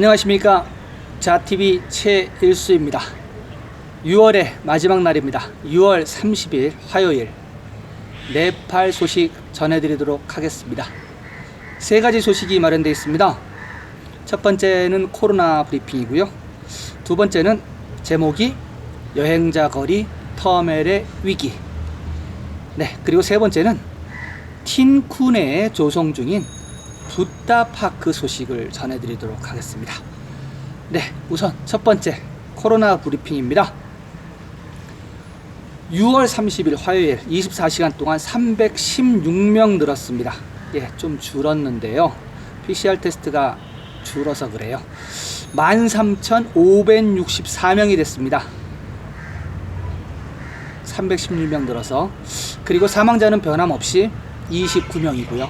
안녕하십니까? 자TV 최일수입니다. 6월의 마지막 날입니다. 6월 30일 화요일. 네팔 소식 전해드리도록 하겠습니다. 세 가지 소식이 마련되어 있습니다. 첫 번째는 코로나 브리핑이고요. 두 번째는 제목이 여행자 거리 터멜의 위기. 네 그리고 세 번째는 틴쿤에 조성 중인 붓다파크 소식을 전해드리도록 하겠습니다. 네, 우선 첫 번째 코로나 브리핑입니다. 6월 30일 화요일 24시간 동안 316명 늘었습니다. 예, 좀 줄었는데요. PCR 테스트가 줄어서 그래요. 13,564명이 됐습니다. 316명 늘어서 그리고 사망자는 변함없이 29명이고요.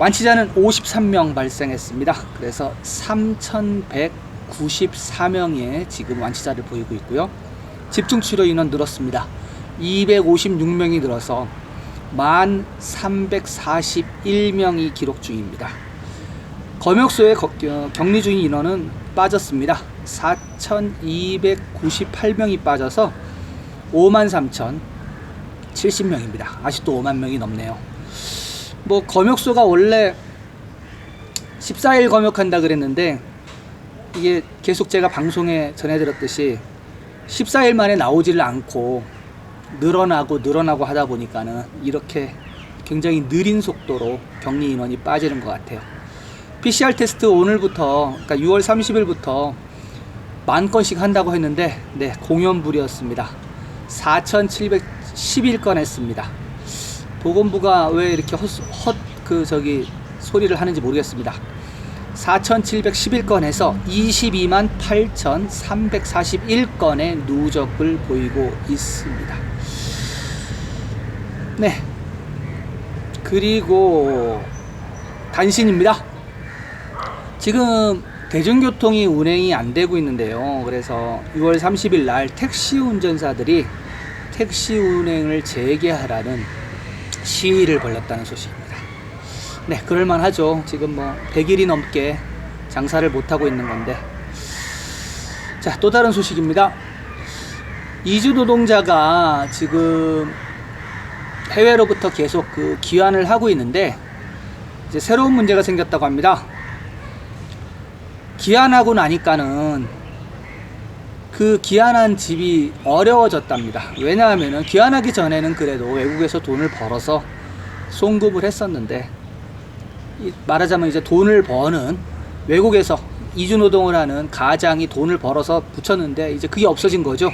완치자는 53명 발생했습니다. 그래서 3,194명의 지금 완치자를 보이고 있고요. 집중 치료 인원 늘었습니다. 256명이 늘어서 1,341명이 기록 중입니다. 어, 격리 중인 인원은 빠졌습니다. 4,298명이 빠져서 53,070명입니다. 아직도 5만 명이 넘네요. 뭐 검역소가 원래 14일 검역한다 그랬는데 이게 계속 제가 방송에 전해드렸듯이 14일 만에 나오지를 않고 늘어나고 늘어나고 하다 보니까는 이렇게 굉장히 느린 속도로 격리 인원이 빠지는 것 같아요. PCR 테스트 오늘부터 그러니까 6월 30일부터 만 건씩 한다고 했는데 네 공연불이었습니다. 4,711건 했습니다. 보건부가 왜 이렇게 헛 그 저기 소리를 하는지 모르겠습니다. 4,711건에서 22만 8,341건의 누적을 보이고 있습니다. 네. 그리고 단신입니다. 지금 대중교통이 운행이 안 되고 있는데요. 그래서 6월 30일 날 택시 운전사들이 택시 운행을 재개하라는 시위를 벌였다는 소식입니다. 네, 그럴만 하죠. 지금 뭐 100일이 넘게 장사를 못하고 있는 건데. 자, 또 다른 소식입니다. 이주 노동자가 지금 해외로부터 계속 그 귀환을 하고 있는데, 이제 새로운 문제가 생겼다고 합니다. 귀환하고 나니까는 그 귀환한 집이 어려워졌답니다. 왜냐하면은 귀환하기 전에는 그래도 외국에서 돈을 벌어서 송금을 했었는데 이- 말하자면 이제 돈을 버는 외국에서 이주노동을 하는 가장이 돈을 벌어서 붙였는데 이제 그게 없어진 거죠.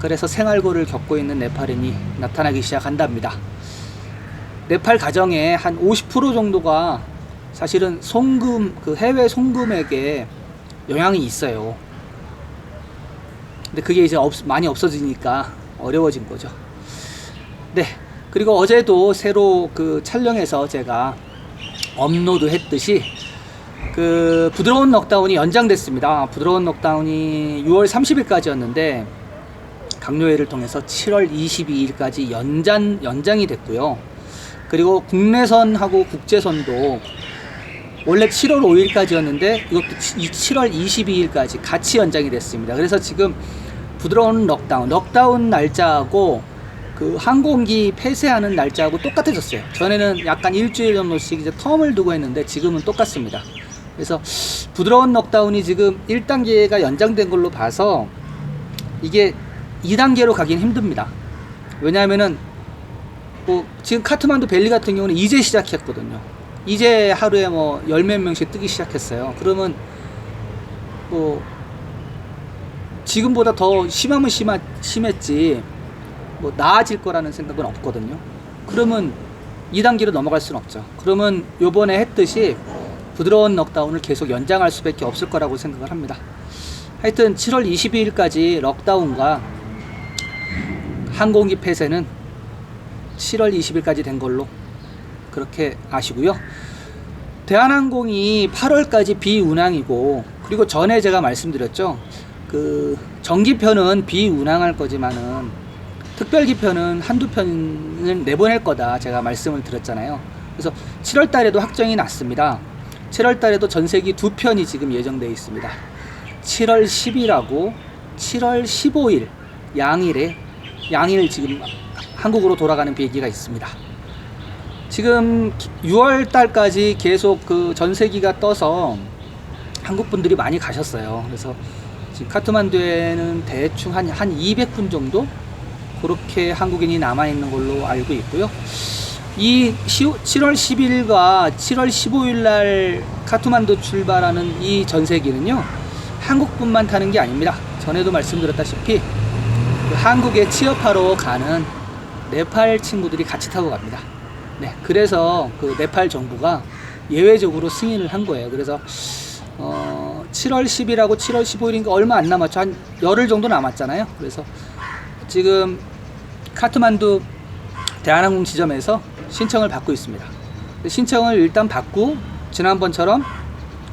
그래서 생활고를 겪고 있는 네팔인이 나타나기 시작한답니다. 네팔 가정의 한 50% 정도가 사실은 송금 그 해외 송금액에 영향이 있어요. 근데 그게 이제 없, 많이 없어지니까 어려워진 거죠. 네. 그리고 어제도 새로 그 촬영해서 제가 업로드 했듯이 그 부드러운 넉다운이 연장됐습니다. 부드러운 넉다운이 6월 30일까지였는데 강요회를 통해서 7월 22일까지 연장 연장이 됐고요. 그리고 국내선하고 국제선도 원래 7월 5일까지였는데 이것도 이 7월 22일까지 같이 연장이 됐습니다. 그래서 지금 부드러운 럭다운, 럭다운 날짜하고 그 항공기 폐쇄하는 날짜하고 똑같아졌어요. 전에는 약간 일주일 정도씩 이제 텀을 두고 했는데 지금은 똑같습니다. 그래서 부드러운 넉다운이 지금 1단계가 연장된 걸로 봐서 이게 2단계로 가긴 힘듭니다. 왜냐하면은 뭐 지금 카트만두 벨리 같은 경우는 이제 시작했거든요. 이제 하루에 뭐 열 몇 명씩 뜨기 시작했어요. 그러면 뭐 지금보다 더 심하면 심하, 심했지 뭐 나아질 거라는 생각은 없거든요. 그러면 2단계로 넘어갈 수는 없죠. 그러면 요번에 했듯이 부드러운 넉다운을 계속 연장할 수밖에 없을 거라고 생각을 합니다. 하여튼 7월 22일까지 럭다운과 항공기 폐쇄는 7월 20일까지 된 걸로 그렇게 아시고요. 대한항공이 8월까지 비운항이고 그리고 전에 제가 말씀드렸죠. 그 정기편은 비운항할 거지만은 특별기편은 한두 편을 내보낼 거다 제가 말씀을 드렸잖아요. 그래서 7월 달에도 확정이 났습니다. 7월 달에도 전세기 두 편이 지금 예정되어 있습니다. 7월 10일하고 7월 15일 양일에 양일 지금 한국으로 돌아가는 비행기가 있습니다. 지금 6월 달까지 계속 그 전세기가 떠서 한국 분들이 많이 가셨어요. 그래서 지금 카트만두에는 대충 한, 한 200분 정도 그렇게 한국인이 남아 있는 걸로 알고 있고요. 이 7월 10일과 7월 15일 날 카트만두 출발하는 이 전세기는요. 한국분만 타는 게 아닙니다. 전에도 말씀드렸다시피 그 한국에 취업하러 가는 네팔 친구들이 같이 타고 갑니다. 네, 그래서 그 네팔 정부가 예외적으로 승인을 한 거예요. 그래서 어, 7월 10일하고 7월 15일인가 얼마 안 남았죠. 한 열흘 정도 남았잖아요. 그래서 지금 카트만두 대한항공 지점에서 신청을 받고 있습니다. 신청을 일단 받고 지난번처럼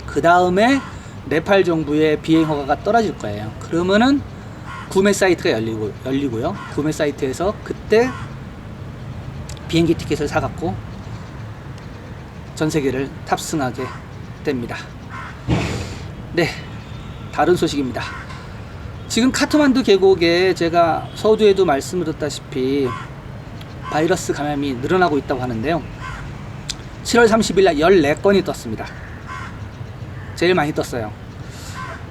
그 다음에 네팔 정부의 비행 허가가 떨어질 거예요. 그러면은 구매 사이트가 열리고 열리고요. 구매 사이트에서 그때 비행기 티켓을 사갖고 전 세계를 탑승하게 됩니다. 네, 다른 소식입니다. 지금 카트만두 계곡에 제가 서두에도 말씀드렸다시피 바이러스 감염이 늘어나고 있다고 하는데요. 7월 30일 날 14건이 떴습니다. 제일 많이 떴어요.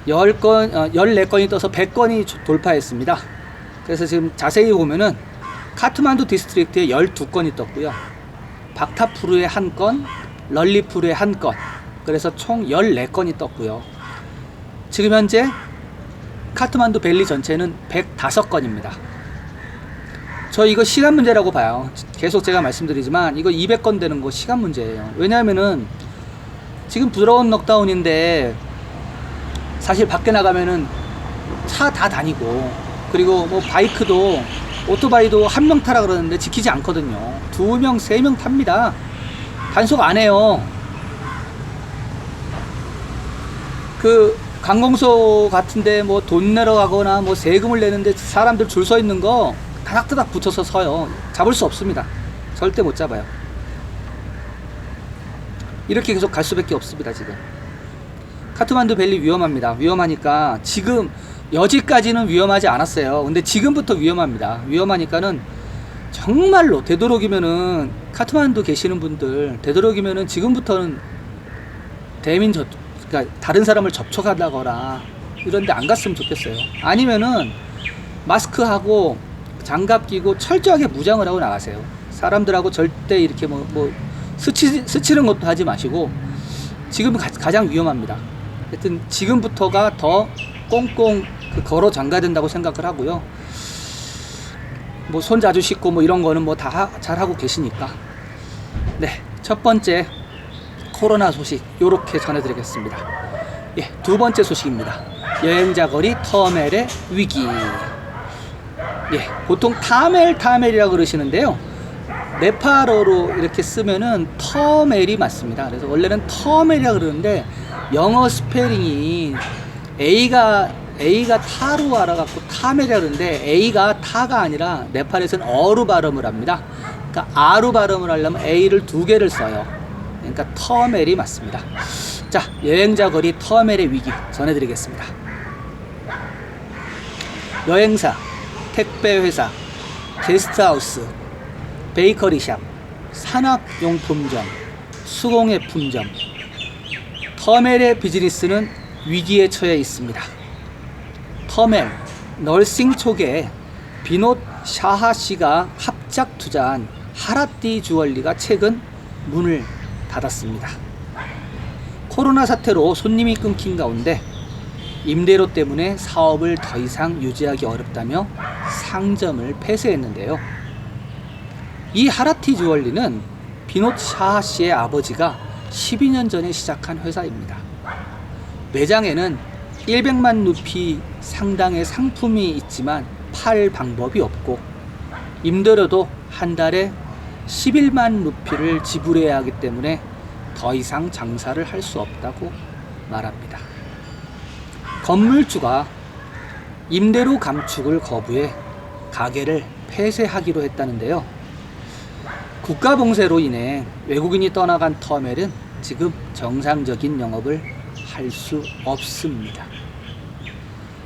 10건, 어, 14건이 떠서 100건이 돌파했습니다. 그래서 지금 자세히 보면은 카트만두 디스트릭트에 12건이 떴고요. 박타푸르에 한 건, 럴리푸르에 한 건. 그래서 총 14건이 떴고요. 지금 현재 카트만두 밸리 전체는 105건입니다. 저 이거 시간 문제라고 봐요. 계속 제가 말씀드리지만 이거 200건 되는 거 시간 문제예요. 왜냐하면은 지금 부드러운 넉다운인데 사실 밖에 나가면은 차 다 다니고 그리고 뭐 바이크도 오토바이도 한 명 타라 그러는데 지키지 않거든요. 두 명, 세 명 탑니다. 단속 안 해요. 그 관공서 같은데 뭐 돈 내러 가거나 뭐 세금을 내는데 사람들 줄 서 있는 거 다닥다닥 붙어서 서요. 잡을 수 없습니다. 절대 못 잡아요. 이렇게 계속 갈 수밖에 없습니다, 지금. 카트만두 밸리 위험합니다. 위험하니까 지금 여지까지는 위험하지 않았어요. 근데 지금부터 위험합니다. 위험하니까는 정말로 되도록이면은 카트만두 계시는 분들 되도록이면은 지금부터는 대민 접 그러니까 다른 사람을 접촉하다거나 이런 데 안 갔으면 좋겠어요. 아니면은 마스크 하고 장갑 끼고 철저하게 무장을 하고 나가세요. 사람들하고 절대 이렇게 뭐, 뭐 스치, 스치는 것도 하지 마시고 지금 가, 가장 위험합니다. 하여튼 지금부터가 더 꽁꽁 그 걸어 잠가야 된다고 생각을 하고요. 뭐 손 자주 씻고 뭐 이런 거는 뭐 다 잘 하고 계시니까. 네, 첫 번째 코로나 소식 요렇게 전해드리겠습니다. 예, 두 번째 소식입니다. 여행자 거리 터멜의 위기. 예, 보통 타멜 타멜이라 고 그러시는데요. 네팔어로 이렇게 쓰면은 터멜이 맞습니다. 그래서 원래는 터멜이라 그러는데 영어 스페링이 A가 A가 타로 알아갖고 타멜이라 그러는데 A가 타가 아니라 네팔에서는 어로 발음을 합니다. 그러니까 아로 발음을 하려면 A를 두 개를 써요. 그러니까 터멜이 맞습니다. 자, 여행자 거리 터멜의 위기 전해드리겠습니다. 여행사, 택배회사, 게스트하우스, 베이커리샵, 산악용품점, 수공예품점, 터멜의 비즈니스는 위기에 처해 있습니다. 터멜, 널싱 촉에 비노 샤하 씨가 합작 투자한 하라띠 주얼리가 최근 문을 닫았습니다. 코로나 사태로 손님이 끊긴 가운데 임대료 때문에 사업을 더 이상 유지하기 어렵다며 상점을 폐쇄했는데요. 이 하라티 주얼리는 비노 샤하 씨의 아버지가 12년 전에 시작한 회사입니다. 매장에는 100만 루피 상당의 상품이 있지만 팔 방법이 없고 임대료도 한 달에 11만 루피를 지불해야 하기 때문에 더 이상 장사를 할 수 없다고 말합니다. 건물주가 임대료 감축을 거부해 가게를 폐쇄하기로 했다는데요. 국가 봉쇄로 인해 외국인이 떠나간 터멜은 지금 정상적인 영업을 할 수 없습니다.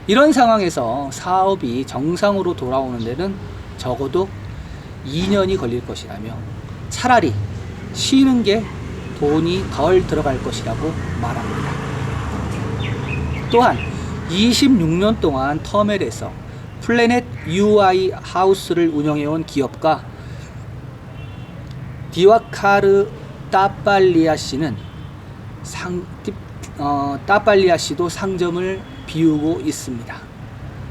이런 상황에서 사업이 정상으로 돌아오는 데는 적어도 2년이 걸릴 것이라며 차라리 쉬는 게 돈이 덜 들어갈 것이라고 말합니다. 또한 26년 동안 터멜에서 플래넷 UI 하우스를 운영해온 기업가 디와카르 따빨리아 씨는 상, 어, 따빨리아 씨도 상점을 비우고 있습니다.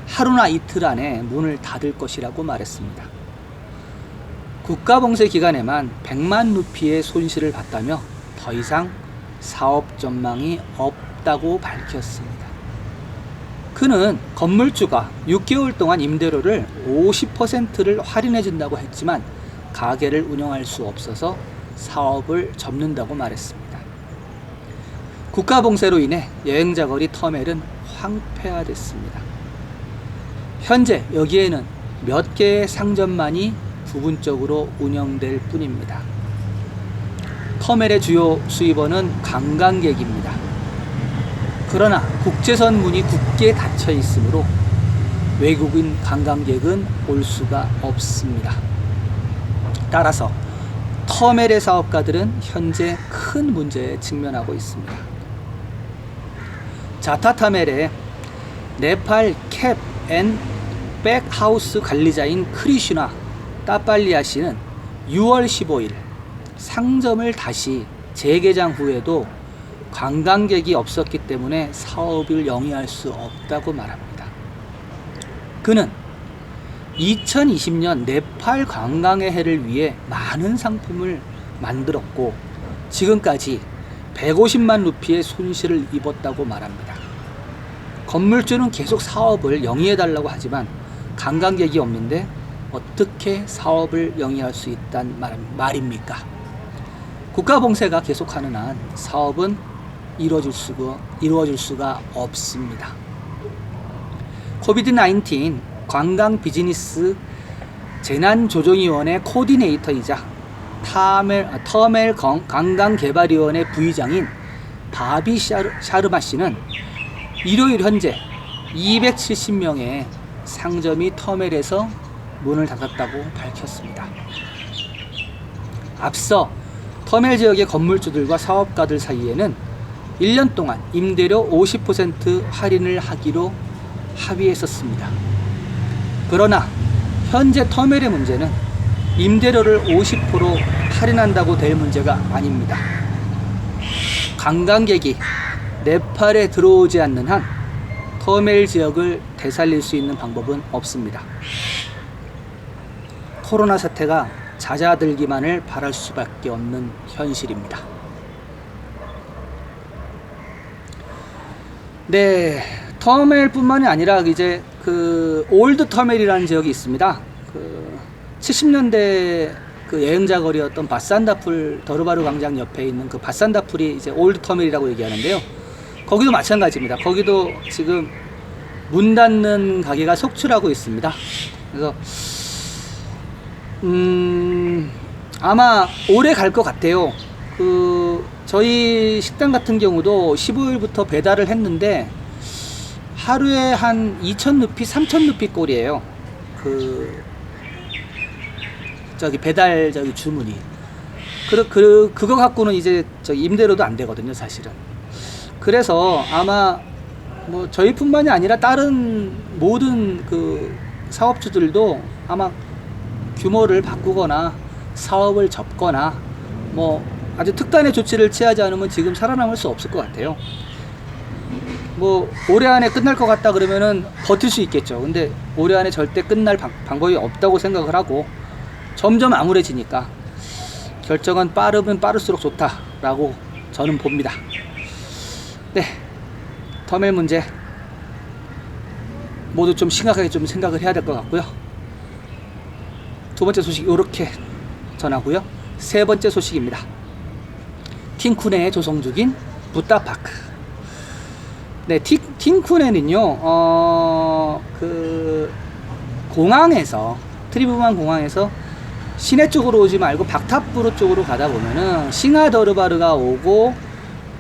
하루나 이틀 안에 문을 닫을 것이라고 말했습니다. 국가봉쇄 기간에만 100만 루피의 손실을 봤다며 더 이상 사업 전망이 없다고 밝혔습니다. 그는 건물주가 6개월 동안 임대료를 50%를 할인해 준다고 했지만 가게를 운영할 수 없어서 사업을 접는다고 말했습니다. 국가 봉쇄로 인해 여행자 거리 터멜은 황폐화됐습니다. 현재 여기에는 몇 개의 상점만이 부분적으로 운영될 뿐입니다. 터멜의 주요 수입원은 관광객입니다. 그러나 국제선 문이 굳게 닫혀 있으므로 외국인 관광객은 올 수가 없습니다. 따라서 터멜의 사업가들은 현재 큰 문제에 직면하고 있습니다. 자타타멜의 네팔 캡 앤 백하우스 관리자인 크리슈나 따빨리아 씨는 6월 15일 상점을 다시 재개장 후에도 관광객이 없었기 때문에 사업을 영위할 수 없다고 말합니다. 그는 2020년 네팔 관광의 해를 위해 많은 상품을 만들었고 지금까지 150만 루피의 손실을 입었다고 말합니다. 건물주는 계속 사업을 영위해달라고 하지만 관광객이 없는데 어떻게 사업을 영위할 수 있단 말, 말입니까? 국가 봉쇄가 계속하는 한 사업은 이루어질 수가, 이루어질 수가 없습니다. 코비드-19 관광 비즈니스 재난조정위원회 코디네이터이자 타멜, 터멜 관광개발위원회 부의장인 바비 샤르, 샤르마 씨는 일요일 현재 270명의 상점이 터멜에서 문을 닫았다고 밝혔습니다. 앞서 터멜 지역의 건물주들과 사업가들 사이에는 1년 동안 임대료 50% 할인을 하기로 합의했었습니다. 그러나 현재 터멜의 문제는 임대료를 50% 할인한다고 될 문제가 아닙니다. 관광객이 네팔에 들어오지 않는 한 터멜 지역을 되살릴 수 있는 방법은 없습니다. 코로나 사태가 잦아들기만을 바랄 수밖에 없는 현실입니다. 네, 터멜뿐만이 아니라 이제 그 올드 터멜이라는 지역이 있습니다. 그 70년대 그 여행자 거리였던 바산다풀 더르바르 광장 옆에 있는 그 바산다풀이 이제 올드 터멜이라고 얘기하는데요. 거기도 마찬가지입니다. 거기도 지금 문 닫는 가게가 속출하고 있습니다. 그래서 음 아마 오래 갈 것 같아요. 그 저희 식당 같은 경우도 15일부터 배달을 했는데 하루에 한 2천 루피, 3천 루피 꼴이에요. 그 저기 배달 저기 주문이. 그, 그 그거 갖고는 이제 저 임대료도 안 되거든요, 사실은. 그래서 아마 뭐 저희뿐만이 아니라 다른 모든 그 사업주들도 아마 규모를 바꾸거나 사업을 접거나 뭐 아주 특단의 조치를 취하지 않으면 지금 살아남을 수 없을 것 같아요. 뭐 올해 안에 끝날 것 같다 그러면은 버틸 수 있겠죠. 근데 올해 안에 절대 끝날 방, 방법이 없다고 생각을 하고 점점 암울해지니까 결정은 빠르면 빠를수록 좋다라고 저는 봅니다. 네, 터멜 문제 모두 좀 심각하게 좀 생각을 해야 될 것 같고요. 두 번째 소식 이렇게 전하고요. 세 번째 소식입니다. 틴쿠네에 조성 중인 부다파크. 네, 티, 틴쿠네는요, 어, 그, 공항에서, 트리브만 공항에서 시내 쪽으로 오지 말고 박타프로 쪽으로 가다 보면은 싱하더르바르가 오고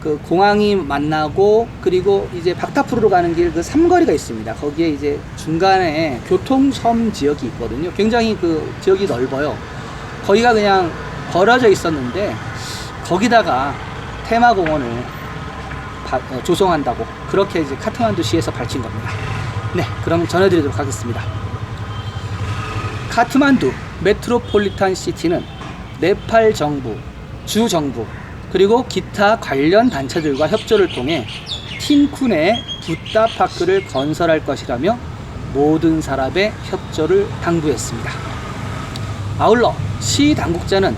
그 공항이 만나고 그리고 이제 박타프로 가는 길 그 삼거리가 있습니다. 거기에 이제 중간에 교통섬 지역이 있거든요. 굉장히 그 지역이 넓어요. 거기가 그냥 벌어져 있었는데 거기다가 테마공원을 바- 어, 조성한다고 그렇게 이제 카트만두시에서 밝힌 겁니다. 네, 그럼 전해드리도록 하겠습니다. 카트만두 메트로폴리탄 시티는 네팔 정부, 주 정부, 그리고 기타 관련 단체들과 협조를 통해 틴쿤의 붓다 파크를 건설할 것이라며 모든 사람의 협조를 당부했습니다. 아울러 시 당국자는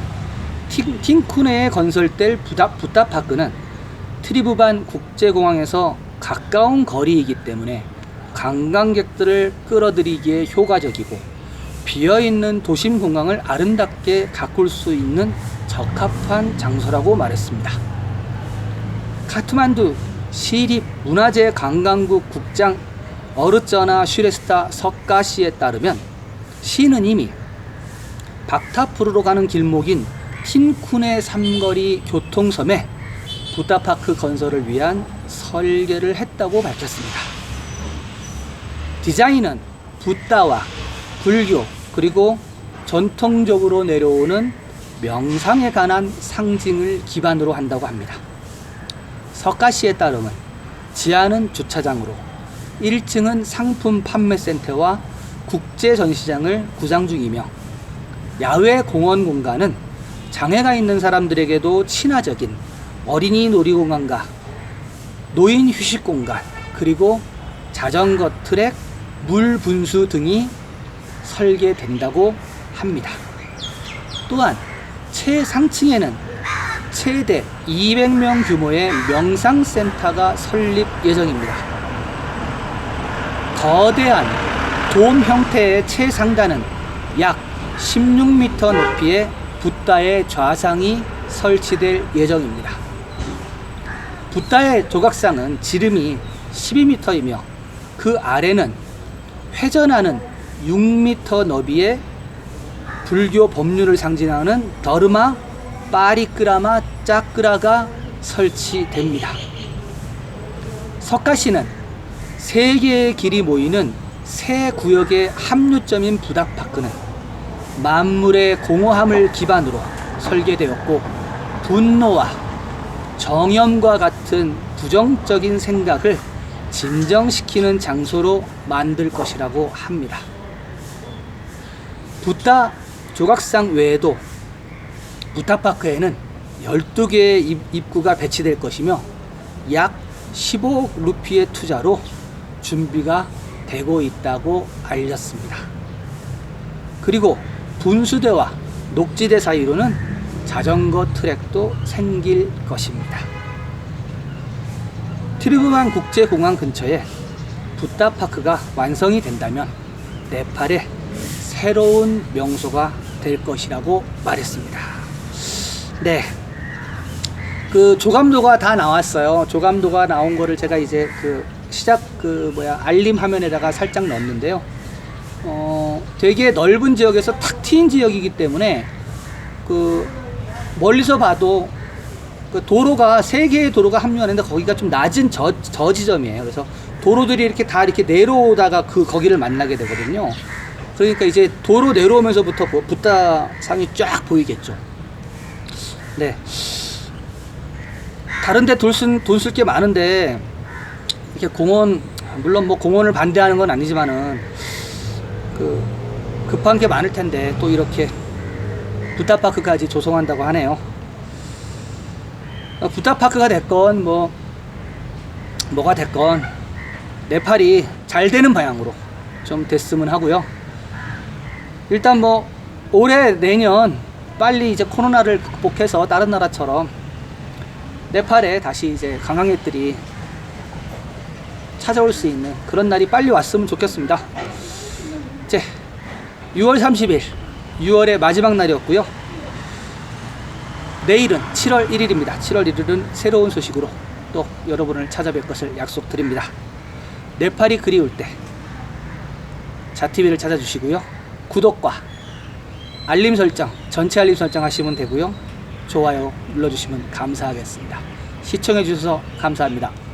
틴, 틴쿤에 건설될 부다, 붓다 파크는 트리부반 국제공항에서 가까운 거리이기 때문에 관광객들을 끌어들이기에 효과적이고 비어있는 도심 공간을 아름답게 가꿀 수 있는 적합한 장소라고 말했습니다. 카트만두 시립 문화재 관광국 국장 어르쩌나 슈레스타 석가시에 따르면 시는 이미 박타프르로 가는 길목인 틴쿤의 삼거리 교통섬에 부다파크 건설을 위한 설계를 했다고 밝혔습니다. 디자인은 붓다와 불교 그리고 전통적으로 내려오는 명상에 관한 상징을 기반으로 한다고 합니다. 석가시에 따르면 지하는 주차장으로 1층은 상품 판매센터와 국제 전시장을 구상 중이며 야외 공원 공간은 장애가 있는 사람들에게도 친화적인 어린이 놀이공간과 노인 휴식 공간 그리고 자전거 트랙, 물 분수 등이 설계된다고 합니다. 또한 최상층에는 최대 200명 규모의 명상센터가 설립 예정입니다. 거대한 돔 형태의 최상단은 약 16m 높이의 붓다의 좌상이 설치될 예정입니다. 붓다의 조각상은 지름이 12m이며 그 아래는 회전하는 6m 너비의 불교 법률을 상징하는 더르마 파리끄라마 짜끄라가 설치됩니다. 석가시는 세 개의 길이 모이는 세 구역의 합류점인 부닥파크는 만물의 공허함을 기반으로 설계되었고 분노와 정염과 같은 부정적인 생각을 진정시키는 장소로 만들 것이라고 합니다. 부타 조각상 외에도 부타파크에는 12개의 입- 입구가 배치될 것이며 약 15억 루피의 투자로 준비가 되고 있다고 알렸습니다. 그리고 분수대와 녹지대 사이로는 자전거 트랙도 생길 것입니다. 트리브만 국제공항 근처에 붓다파크가 완성이 된다면 네팔의 새로운 명소가 될 것이라고 말했습니다. 네. 그 조감도가 다 나왔어요. 조감도가 나온 거를 제가 이제 그 시작 그 뭐야 알림 화면에다가 살짝 넣었는데요. 어 되게 넓은 지역에서 탁 트인 지역이기 때문에 그 멀리서 봐도 그 도로가 세 개의 도로가 합류하는데 거기가 좀 낮은 저, 저 지점이에요. 그래서 도로들이 이렇게 다 이렇게 내려오다가 그 거기를 만나게 되거든요. 그러니까 이제 도로 내려오면서부터 뭐 붓다 상이 쫙 보이겠죠. 네. 다른데 돈쓸 게 많은데 이렇게 공원 물론 뭐 공원을 반대하는 건 아니지만은 그 급한 게 많을 텐데 또 이렇게 부타파크까지 조성한다고 하네요. 어, 부타파크가 됐건 뭐 뭐가 됐건 네팔이 잘 되는 방향으로 좀 됐으면 하고요. 일단 뭐 올해 내년 빨리 이제 코로나를 극복해서 다른 나라처럼 네팔에 다시 이제 관광객들이 찾아올 수 있는 그런 날이 빨리 왔으면 좋겠습니다. 이제 6월 30일 6월의 마지막 날이었고요. 내일은 7월 1일입니다. 7월 1일은 새로운 소식으로 또 여러분을 찾아뵐 것을 약속드립니다. 네팔이 그리울 때 자TV를 찾아주시고요. 구독과 알림 설정, 전체 알림 설정 하시면 되고요. 좋아요 눌러주시면 감사하겠습니다. 시청해주셔서 감사합니다.